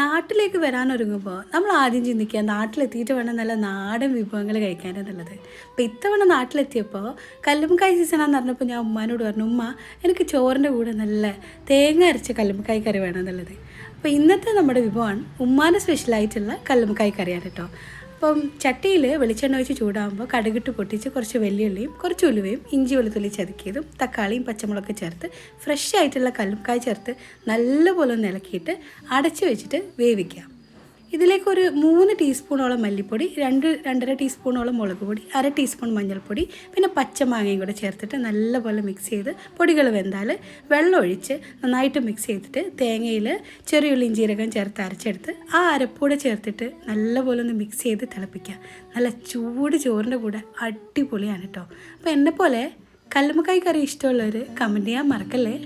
നാട്ടിലേക്ക് വരാനൊരുങ്ങുമ്പോൾ നമ്മൾ ആദ്യം ചിന്തിക്കുക നാട്ടിലെത്തിയിട്ട് വേണം നല്ല നാടൻ വിഭവങ്ങൾ കഴിക്കാൻ എന്നുള്ളത്. അപ്പോൾ ഇത്തവണ നാട്ടിലെത്തിയപ്പോൾ കല്ലുമ്മക്കായ സീസണാന്ന് പറഞ്ഞപ്പോൾ ഞാൻ ഉമ്മാനോട് പറഞ്ഞു ഉമ്മ എനിക്ക് ചോറിന്റെ കൂടെ നല്ല തേങ്ങ അരച്ച കല്ലുമ്മക്കായ കറി വേണം എന്നുള്ളത്. അപ്പോൾ ഇന്നത്തെ നമ്മുടെ വിഭവമാണ് ഉമ്മാന്റെ സ്പെഷ്യലായിട്ടുള്ള കല്ലുമ്മക്കായ കറിയാണ് കേട്ടോ. അപ്പം ചട്ടിയിൽ വെളിച്ചെണ്ണ ഒഴിച്ച് ചൂടാകുമ്പോൾ കടുകിട്ട് പൊട്ടിച്ച് കുറച്ച് വെല്ലുള്ളിയും കുറച്ച് ഉലുവയും ഇഞ്ചി വെളുത്തുള്ളി ചതുക്കിയതും തക്കാളിയും പച്ചമുളകൊക്കെ ചേർത്ത് ഫ്രഷ് ആയിട്ടുള്ള കല്ലുക്കായ് ചേർത്ത് നല്ലപോലെ ഒന്ന് ഇളക്കിയിട്ട് അടച്ചു വെച്ചിട്ട് വേവിക്കാം. ഇതിലേക്ക് ഒരു മൂന്ന് ടീസ്പൂണോളം മല്ലിപ്പൊടി രണ്ട് രണ്ടര ടീസ്പൂണോളം മുളക് പൊടി അര ടീസ്പൂൺ മഞ്ഞൾപ്പൊടി പിന്നെ പച്ചമാങ്ങയും കൂടെ ചേർത്തിട്ട് നല്ലപോലെ മിക്സ് ചെയ്ത് പൊടികൾ വെന്താൽ വെള്ളം ഒഴിച്ച് നന്നായിട്ട് മിക്സ് ചെയ്തിട്ട് തേങ്ങയിൽ ചെറിയുള്ളിയും ജീരകം ചേർത്ത് അരച്ചെടുത്ത് ആ അരപ്പൂടെ ചേർത്തിട്ട് നല്ലപോലെ ഒന്ന് മിക്സ് ചെയ്ത് തിളപ്പിക്കുക നല്ല ചൂട് ചോറിന്റെ കൂടെ അടിപൊളിയാണ് കേട്ടോ അപ്പോൾ എന്നെപ്പോലെ കല്ലുമ്മക്കായ് കറി ഇഷ്ടമുള്ളവർ കമന്റ് ചെയ്യാൻ മറക്കല്ലേ?